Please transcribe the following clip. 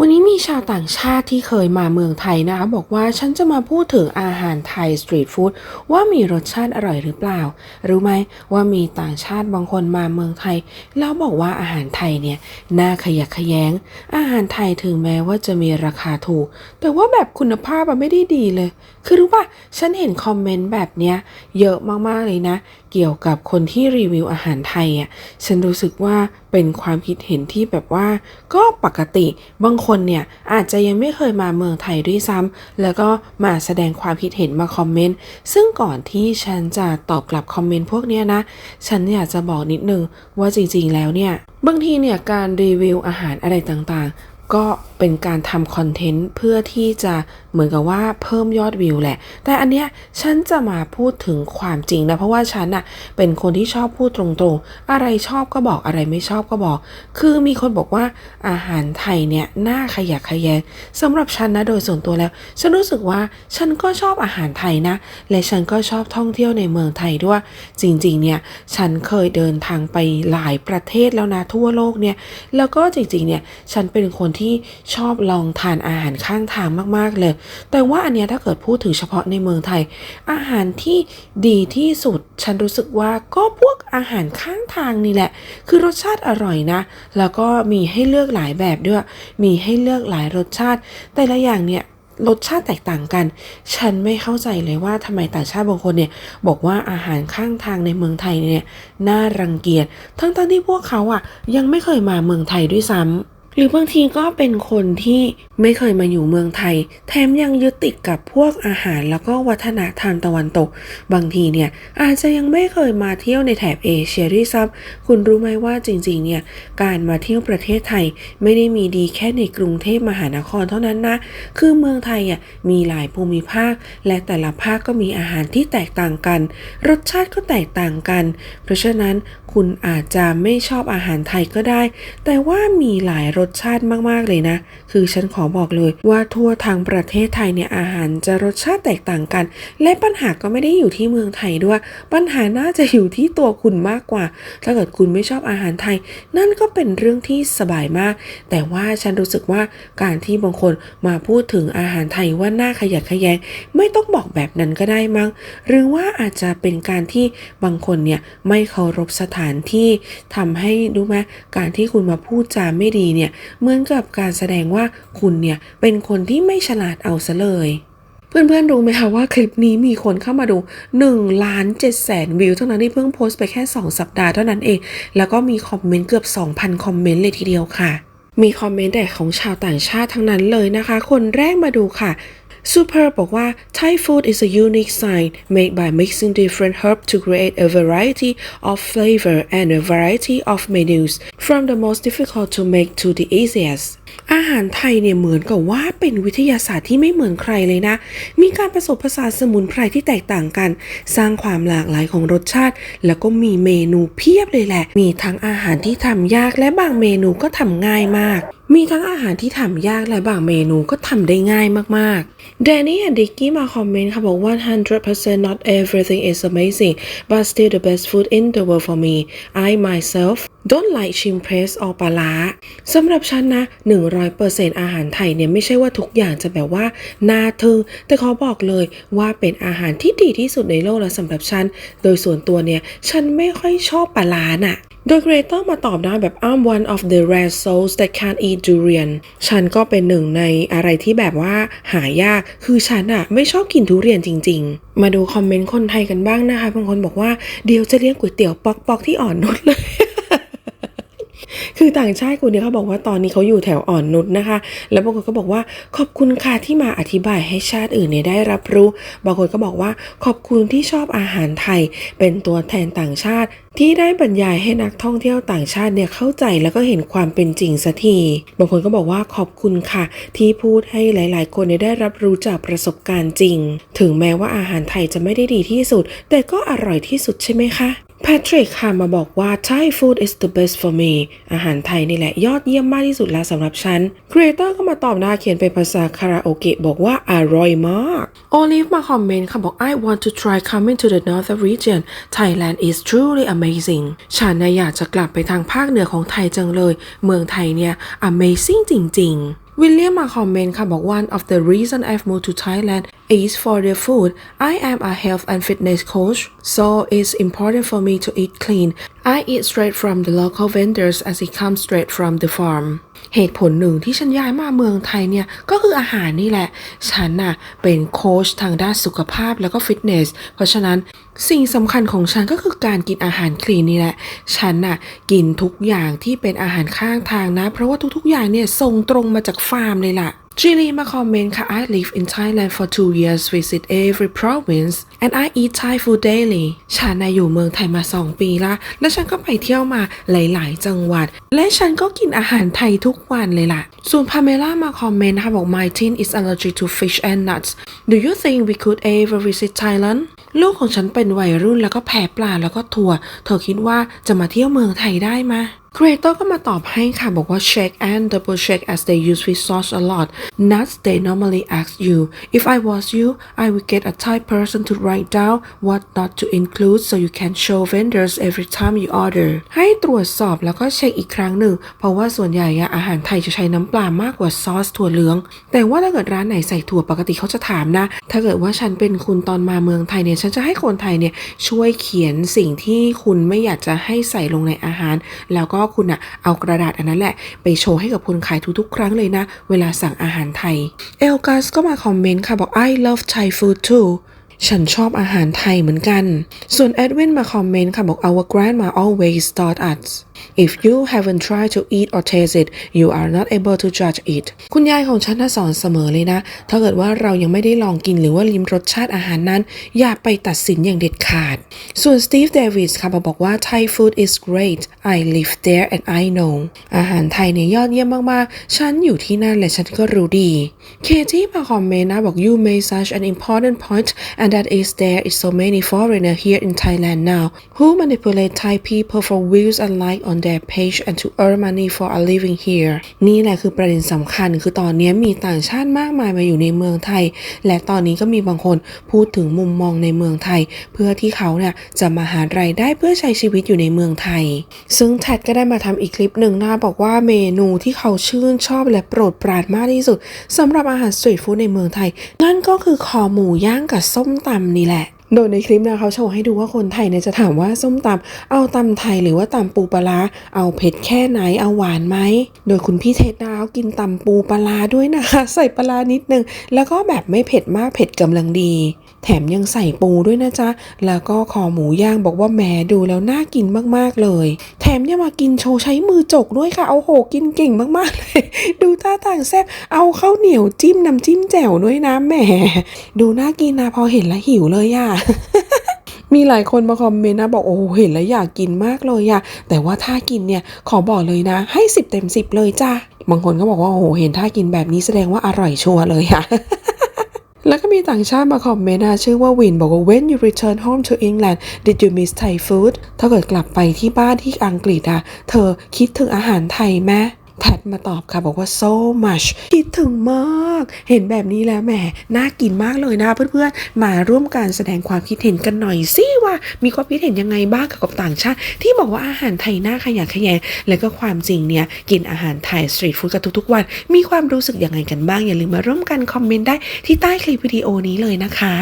วันนี้มีชาวต่างชาติที่เคยมาเมืองไทยนะคะ บอกว่าฉันจะมาพูดถึงอาหารไทยสตรีทฟู้ดว่ามีรสชาติอร่อยหรือเปล่า รู้ไหมว่ามีต่างชาติบางคนมาเมืองไทย แล้วบอกว่าอาหารไทยเนี่ยน่าขยักขยง อาหารไทยถึงแม้ว่าจะมีราคาถูก แต่ว่าแบบคุณภาพมันไม่ได้ดีเลย คือรู้ป่ะฉันเห็นคอมเมนต์แบบเนี้ยเยอะมากๆเลยนะ เกี่ยวกับคนที่รีวิวอาหารไทยอะฉันรู้สึกว่าเป็นความคิดเห็นที่แบบว่า ก็ปกติบางคนเนี่ยอาจจะยังไม่เคยมาเมืองไทยด้วยซ้ำแล้วก็มาแสดงความคิดเห็นมาคอมเมนต์ซึ่งก่อนที่ฉันจะตอบกลับคอมเมนต์พวกเนี้ยนะ ฉันอยากจะบอกนิดนึงว่าจริงๆแล้วเนี่ยบางทีเนี่ยการรีวิวอาหารอะไรต่างๆ ก็ เป็นการทำคอนเทนต์เพื่อที่จะเหมือนกับว่าเพิ่มยอดวิวแหละ แต่อันเนี้ยฉันจะมาพูดถึงความจริงนะ เพราะว่าฉันอะเป็นคนที่ชอบพูดตรงๆ อะไรชอบก็บอกอะไรไม่ชอบก็บอก คือมีคนบอกว่าอาหารไทยเนี่ยน่าขยักขยแยงสำหรับฉันนะโดยส่วนตัวแล้ว ฉันรู้สึกว่าฉันก็ชอบอาหารไทยนะ และฉันก็ชอบท่องเที่ยวในเมืองไทยด้วย จริงๆเนี่ยฉันเคยเดินทางไปหลายประเทศแล้วนะทั่วโลกเนี่ยแล้วก็จริงๆเนี่ยฉันเป็นคนที่ชอบลองทานอาหารข้างทางมากๆเลย แต่ว่าอันเนี้ยถ้าเกิดพูดถึงเฉพาะในเมืองไทย อาหารที่ดีที่สุด ฉันรู้สึกว่าก็พวกอาหารข้างทางนี่แหละ คือรสชาติอร่อยนะ แล้วก็มีให้เลือกหลายแบบด้วย มีให้เลือกหลายรสชาติ แต่ละอย่างเนี่ยรสชาติแตกต่างกัน ฉันไม่เข้าใจเลยว่าทำไมต่างชาติบางคนเนี่ยบอกว่าอาหารข้างทางในเมืองไทยเนี่ยน่ารังเกียจ ทั้งๆที่พวกเขาอะยังไม่เคยมาเมืองไทยด้วยซ้ำ หรือบางทีก็เป็นคนที่ไม่เคยมาอยู่เมืองไทย แถมยังยึดติดกับพวกอาหารแล้วก็วัฒนธรรมตะวันตก บางทีเนี่ยอาจจะยังไม่เคยมาเที่ยวในแถบเอเชียด้วยซ้ำคุณรู้ไหมว่าจริงๆเนี่ยการมาเที่ยวประเทศไทยไม่ได้มีดีแค่ในกรุงเทพมหานครเท่านั้นนะ คือเมืองไทยอะมีหลายภูมิภาค และแต่ละภาคก็มีอาหารที่แตกต่างกัน รสชาติก็แตกต่างกัน เพราะฉะนั้น คุณอาจจะไม่ชอบอาหารไทยก็ได้ แต่ว่ามีหลายรสชาติมากๆเลยนะ คือฉันขอบอกเลยว่าทั่วทางประเทศไทยเนี่ยอาหารจะรสชาติแตกต่างกัน และปัญหาก็ไม่ได้อยู่ที่เมืองไทยด้วย ปัญหาน่าจะอยู่ที่ตัวคุณมากกว่า ถ้าเกิดคุณไม่ชอบอาหารไทย นั่นก็เป็นเรื่องที่สบายมาก แต่ว่าฉันรู้สึกว่าการที่บางคนมาพูดถึงอาหารไทยว่าน่าขยักขยง ไม่ต้องบอกแบบนั้นก็ได้มั้ง หรือว่าอาจจะเป็นการที่บางคนเนี่ยไม่เคารพสถานที่ทำให้รู้ไหมการที่คุณมาพูดจาไม่ดีเนี่ยเหมือนกับการแสดงว่าคุณเนี่ยเป็นคนที่ไม่ฉลาดเอาซะเลยเพื่อนๆรู้ไหมคะว่าคลิปนี้มีคนเข้ามาดู1ล้าน7แสนวิวเท่านั้นที่เพิ่งโพสต์ไปแค่ 2 สัปดาห์เท่านั้นเอง แล้วก็มีคอมเมนต์เกือบ 2,000 คอมเมนต์เลยทีเดียวค่ะ มีคอมเมนต์แต่ของชาวต่างชาติทั้งนั้นเลยนะคะ คนแรกมาดูค่ะ Super บอกว่า Thai food is a unique sign made by mixing different herbs to create a variety of flavor and a variety of menus from the most difficult to make to the easiest อาหารไทยเนี่ยเหมือนกับว่าเป็นวิทยาศาสตร์ที่ไม่เหมือนใครเลยนะ มีการผสมผสานสมุนไพรที่แตกต่างกัน สร้างความหลากหลายของรสชาติ แล้วก็มีเมนูเพียบเลยแหละ มีทั้งอาหารที่ทำยากและบางเมนูก็ทำง่ายมากมีทั้งอาหารที่ทำยากและบางเมนูก็ทำได้ง่ายมากๆ แดนนี่และดิกกี้มาคอมเมนต์ค่ะบอกว่า100% not everything is amazing but still the best food in the world for me I myself don't like ชิมเพรสออปลาร้าสำหรับฉันนะ 100%อาหารไทยเนี่ยไม่ใช่ว่าทุกอย่างจะแบบว่าน่าทึ่งแต่ขอบอกเลยว่าเป็นอาหารที่ดีที่สุดในโลกแล้วสำหรับฉัน โดยส่วนตัวเนี่ย ฉันไม่ค่อยชอบปลาร้าน่ะ โดยครีเอเตอร์มาตอบนะแบบ I'm one of the rare souls that can't eat durian ฉันก็เป็นหนึ่งในอะไรที่แบบว่าหายาก คือฉันอะไม่ชอบกินทุเรียนจริง ๆ มาดูคอมเมนต์คนไทยกันบ้างนะคะ บางคนบอกว่าเดี๋ยวจะเลี้ยงก๋วยเตี๋ยวปอกๆที่อ่อนนุชเลย คือต่างชาติคนนี้เขาบอกว่าตอนนี้เขาอยู่แถวอ่อนนุชนะคะ แล้วบางคนก็บอกว่าขอบคุณค่ะที่มาอธิบายให้ชาติอื่นเนี่ยได้รับรู้ บางคนก็บอกว่าขอบคุณที่ชอบอาหารไทย เป็นตัวแทนต่างชาติ ที่ได้บรรยายให้นักท่องเที่ยวต่างชาติเนี่ยเข้าใจแล้วก็เห็นความเป็นจริงสักทีบางคนก็บอกว่าขอบคุณค่ะ ที่พูดให้หลาย ๆ คนเนี่ยได้รับรู้จากประสบการณ์จริง ถึงแม้ว่าอาหารไทยจะไม่ได้ดีที่สุด แต่ก็อร่อยที่สุดใช่ไหมคะ แพทริกค่ะมาบอกว่า Thai food is the best for me อาหารไทยนี่แหละยอดเยี่ยมมากที่สุดแล้วสำหรับฉัน ครีเอเตอร์ก็มาตอบนะเขียนเป็นภาษาคาราโอเกะบอกว่าอร่อยมาก โอลิฟมาคอมเมนต์ค่ะบอก I want to try coming to the northern region Thailand is truly amazing ฉันนะอยากจะกลับไปทางภาคเหนือของไทยจังเลย เมืองไทยเนี่ย amazing จริง ๆ วิลเลียมมาคอมเมนต์ค่ะบอก one of the reason I've moved to Thailand is for the food I am a health and fitness coach so it's important for me to eat clean I eat straight from the local vendors as it comes straight from the farm เหตุผลหนึ่งที่ฉันย้ายมาเมืองไทยเนี่ยก็คืออาหารนี่แหละ ฉันน่ะเป็นโค้ชทางด้านสุขภาพแล้วก็ฟิตเนส เพราะฉะนั้นสิ่งสำคัญของฉันก็คือการกินอาหารคลีนนี่แหละ ฉันน่ะกินทุกอย่างที่เป็นอาหารข้างทางนะ เพราะว่าทุกๆอย่างเนี่ยส่งตรงมาจากฟาร์มเลยล่ะ จิลีมาคอมเมนต์ค่ะ I live in Thailand for two years visit every province and I eat Thai food daily ฉันน่ะอยู่เมืองไทยมา 2 ปีละ และฉันก็ไปเที่ยวมาหลาย ๆ จังหวัด และฉันก็กินอาหารไทยทุกวันเลยล่ะ ส่วนพาเมล่ามาคอมเมนต์ค่ะบอก My teen is allergic to fish and nuts Do you think we could ever visit Thailand ลูกของฉันเป็นวัยรุ่นแล้วก็แพ้ปลาแล้วก็ถั่ว เธอคิดว่าจะมาเที่ยวเมืองไทยได้ไหม ครีเอเตอร์ก็มาตอบให้ค่ะ บอกว่า check and double check as they use fish sauce a lot nuts they normally ask you if I was you I would get a Thai person to write down what not to include so you can show vendors every time you order ให้ตรวจสอบแล้วก็เช็คอีกครั้งหนึ่ง เพราะว่าส่วนใหญ่อะอาหารไทยจะใช้น้ำปลามากกว่าซอสถั่วเหลือง แต่ว่าถ้าเกิดร้านไหนใส่ถั่วปกติเขาจะถามนะ ถ้าเกิดว่าฉันเป็นคุณตอนมาเมืองไทยเนี่ย ฉันจะให้คนไทยเนี่ยช่วยเขียนสิ่งที่คุณไม่อยากจะให้ใส่ลงในอาหาร แล้วก็คุณอะเอากระดาษอันนั้นแหละ ไปโชว์ให้กับคนขายทุกๆ ครั้งเลยนะ เวลาสั่งอาหารไทย เอลกัสก็มาคอมเมนต์ค่ะบอก I love Thai food too ฉันชอบอาหารไทยเหมือนกัน ส่วนแอดวินมาคอมเมนต์ค่ะบอก our grandma always taught us if you haven't tried to eat or taste it you are not able to judge it คุณยายของฉันน่ะสอนเสมอเลยนะ ถ้าเกิดว่าเรายังไม่ได้ลองกินหรือว่าลิ้มรสชาติอาหารนั้น อย่าไปตัดสินอย่างเด็ดขาด ส่วน Steve Davis ค่ะมาบอกว่า Thai food is great I live there and I know อาหารไทยเนี่ยยอดเยี่ยมมากๆ ฉันอยู่ที่นั่นและฉันก็รู้ดี เคที่มาคอมเมนต์นะบอก you made such an important point and that is there is so many foreigner here in Thailand now who manipulate Thai people for views and like on their page and to earn money for a living here นี่แหละคือประเด็นสำคัญ คือตอนนี้มีต่างชาติมากมายมาอยู่ในเมืองไทย และตอนนี้ก็มีบางคนพูดถึงมุมมองในเมืองไทย เพื่อที่เขาเนี่ยจะมาหารายได้เพื่อใช้ชีวิตอยู่ในเมืองไทย ซึ่งแท็ดก็ได้มาทำอีกคลิปหนึ่งนะบอกว่าเมนูที่เขาชื่นชอบและโปรดปรานมากที่สุดสำหรับอาหารสตรีทฟู้ดในเมืองไทย นั่นก็คือคอหมูย่างกับส้มตำนี่แหละ โดยในคลิปนะเขาโชว์ให้ดูว่าคนไทยเนี่ยจะถามว่าส้มตำเอาตำไทยหรือว่าตำปูปลา เอาเผ็ดแค่ไหนเอาหวานไหม โดยคุณพี่เทศดาวกินตำปูปลาด้วยนะคะ ใส่ปลานิดนึง แล้วก็แบบไม่เผ็ดมากเผ็ดกำลังดี แถมยังใส่ปูด้วยนะจ๊ะ แล้วก็คอหมูย่างบอกว่าแหมดูแล้วน่ากินมากๆเลย แถมยังมากินโชว์ใช้มือจกด้วยค่ะ เอาโหกินเก่งมากๆเลย ดูท่าทางแซ่บ เอาข้าวเหนียวจิ้มน้ำจิ้มแจ่วด้วยนะแหม ดูน่ากินนะพอเห็นแล้วหิวเลยอะมีหลายคนมาคอมเมนต์นะบอกโอ้เห็นแล้วอยากกินมากเลยอะแต่ว่าถ้ากินเนี่ยขอบอกเลยนะ ให้สิบเต็มสิบเลยจ้าบางคนก็บอกว่าโอ้เห็นถ้ากินแบบนี้แสดงว่าอร่อยชัวร์เลยอะ แล้วก็มีต่างชาติมาคอมเมนต์นะชื่อว่าวินบอกว่า when you return home to England did you miss Thai food ถ้าเกิดกลับไปที่บ้านที่อังกฤษอะเธอคิดถึงอาหารไทยไหม แทมาตอบค่ะบอกว่า so much คิดถึงมาก เห็นแบบนี้แล้วแหมน่ากินมากเลยนะเพื่อนๆ มาร่วมการแสดงความคิดเห็นกันหน่อยสิว่ามีความคิดเห็นยังไงบ้างกับต่างชาติ ที่บอกว่าอาหารไทยน่าขยะแขยงแล้วก็ความจริงเนี่ยกินอาหารไทยสตรีทฟู้ดกันทุกๆวัน มีความรู้สึกยังไงกันบ้างอย่าลืมมาร่วมกันคอมเมนต์ได้ที่ใต้คลิปวิดีโอนี้เลยนะคะ